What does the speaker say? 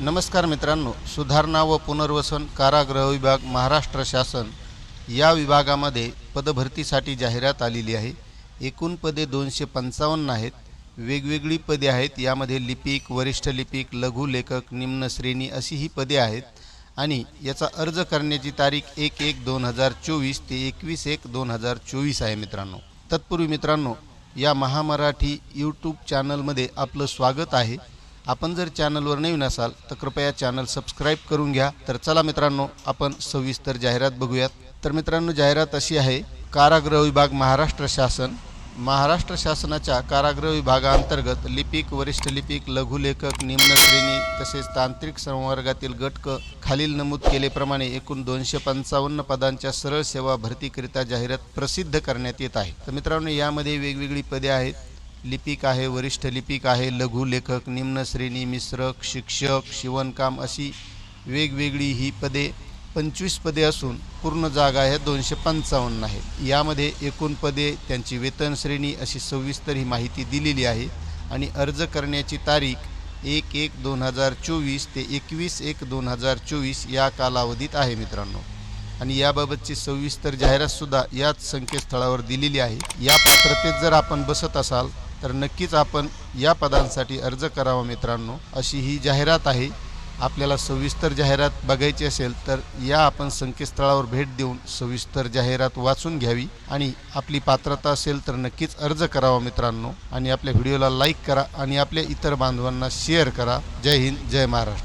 नमस्कार मित्रांनो सुधारणा व पुनर्वसन कारागृह विभाग महाराष्ट्र शासन या विभागामध्ये पदभरतीसाठी जाहिरात आलेली आहे. एकूण पदे दोनशे पंचावन्न आहेत. वेगवेगळी पदे आहेत. यामध्ये लिपिक वरिष्ठ लिपिक लघु लेखक निम्न श्रेणी अशी ही पदे आहेत. आणि याचा अर्ज करण्याची तारीख एक एक दोन हजार चोवीस ते एकवीस एक दोन हजार चोवीस आहे मित्रांनो. तत्पूर्वी मित्रांनो या महामराठी यूट्यूब चॅनलमध्ये आपलं स्वागत आहे. आपण जर चॅनलवर नवीन असाल तर कृपया चॅनल सबस्क्राईब करून घ्या. तर चला मित्रांनो आपण सविस्तर जाहिरात बघूयात. तर मित्रांनो जाहिरात अशी आहे कारागृह विभाग महाराष्ट्र शासन. महाराष्ट्र शासनाच्या कारागृह विभागाअंतर्गत लिपिक वरिष्ठ लिपिक लघुलेखक निम्न श्रेणी तसेच तांत्रिक संवर्गातील गट क खालील नमूद केलेप्रमाणे एकूण दोनशे पंचावन्न पदांच्या सरळ सेवा भरतीकरिता जाहिरात प्रसिद्ध करण्यात येत आहे. तर मित्रांनो यामध्ये वेगवेगळी पदे आहेत. लिपिक आहे वरिष्ठ लिपिक आहे लघु लेखक निम्नश्रेणी मिश्रक शिक्षक शिवणकाम अशी वेगवेगळी ही पदे पंचवीस पदे असून पूर्ण जागा ह्या दोनशे पंचावन्न आहेत. यामध्ये एकूण पदे त्यांची वेतन श्रेणी अशी सविस्तर ही माहिती दिलेली आहे आणि अर्ज करण्याची तारीख एक एक दोन हजार चोवीस ते एकवीस एक दोन हजार चोवीस या कालावधीत आहे मित्रांनो. आणि याबाबतची सविस्तर जाहिरातसुद्धा याच संकेतस्थळावर दिलेली आहे. या पात्रतेत जर आपण बसत असाल तर नक्कीच आपण या पदांसाठी अर्ज करावा मित्रांनो. अशी ही जाहिरात आहे. आपल्याला सविस्तर जाहिरात बघायची असेल तर या आपण संकेतस्थळावर भेट देऊन सविस्तर जाहिरात वाचून घ्यावी. आणि आपली पात्रता असेल तर नक्कीच अर्ज करावा मित्रांनो. आणि आपल्या व्हिडिओला लाईक करा आणि आपल्या इतर बांधवांना शेअर करा. जय हिंद जय महाराष्ट्र.